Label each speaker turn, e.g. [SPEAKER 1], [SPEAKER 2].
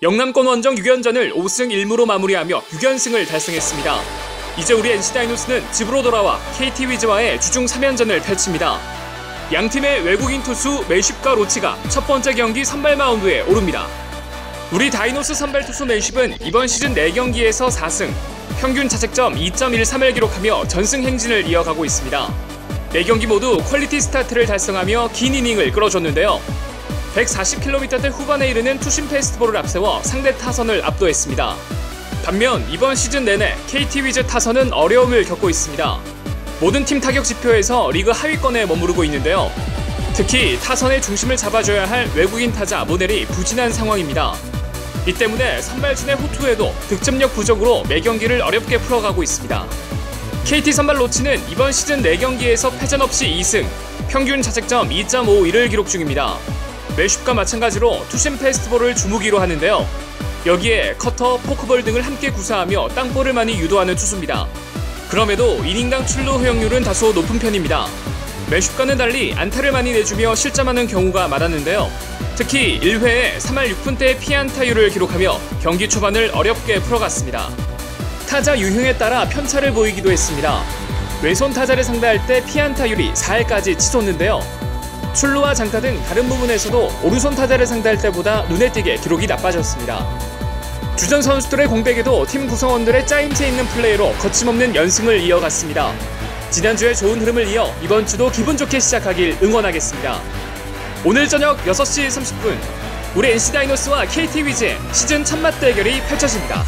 [SPEAKER 1] 영남권 원정 6연전을 5승 1무로 마무리하며 6연승을 달성했습니다. 이제 우리 NC 다이노스는 집으로 돌아와 KT 위즈와의 주중 3연전을 펼칩니다. 양 팀의 외국인 투수 메쉽과 로치가 첫 번째 경기 선발 마운드에 오릅니다. 우리 다이노스 선발 투수 메쉽은 이번 시즌 4경기에서 4승, 평균 자책점 2.13을 기록하며 전승 행진을 이어가고 있습니다. 4경기 모두 퀄리티 스타트를 달성하며 긴 이닝을 끌어줬는데요. 140km대 후반에 이르는 투심 페스티벌을 앞세워 상대 타선을 압도했습니다. 반면 이번 시즌 내내 KT 위즈 타선은 어려움을 겪고 있습니다. 모든 팀 타격 지표에서 리그 하위권에 머무르고 있는데요. 특히 타선의 중심을 잡아줘야 할 외국인 타자 모델이 부진한 상황입니다. 이 때문에 선발진의 호투에도 득점력 부족으로 매 경기를 어렵게 풀어가고 있습니다. KT 선발 로치는 이번 시즌 4경기에서 패전 없이 2승, 평균 자책점 2.51을 기록 중입니다. 매쉽과 마찬가지로 투심 페스티벌을 주무기로 하는데요. 여기에 커터, 포크볼 등을 함께 구사하며 땅볼을 많이 유도하는 투수입니다. 그럼에도 이닝당 출루 허용률은 다소 높은 편입니다. 매쉽과는 달리 안타를 많이 내주며 실점하는 경우가 많았는데요. 특히 1회에 3할 6푼대의 피안타율을 기록하며 경기 초반을 어렵게 풀어갔습니다. 타자 유형에 따라 편차를 보이기도 했습니다. 왼손 타자를 상대할 때 피안타율이 4할까지 치솟는데요. 출루와 장타 등 다른 부분에서도 오른손 타자를 상대할 때보다 눈에 띄게 기록이 나빠졌습니다. 주전 선수들의 공백에도 팀 구성원들의 짜임새 있는 플레이로 거침없는 연승을 이어갔습니다. 지난주에 좋은 흐름을 이어 이번 주도 기분 좋게 시작하길 응원하겠습니다. 오늘 저녁 6시 30분 우리 NC 다이노스와 KT 위즈의 시즌 첫 맞대결이 펼쳐집니다.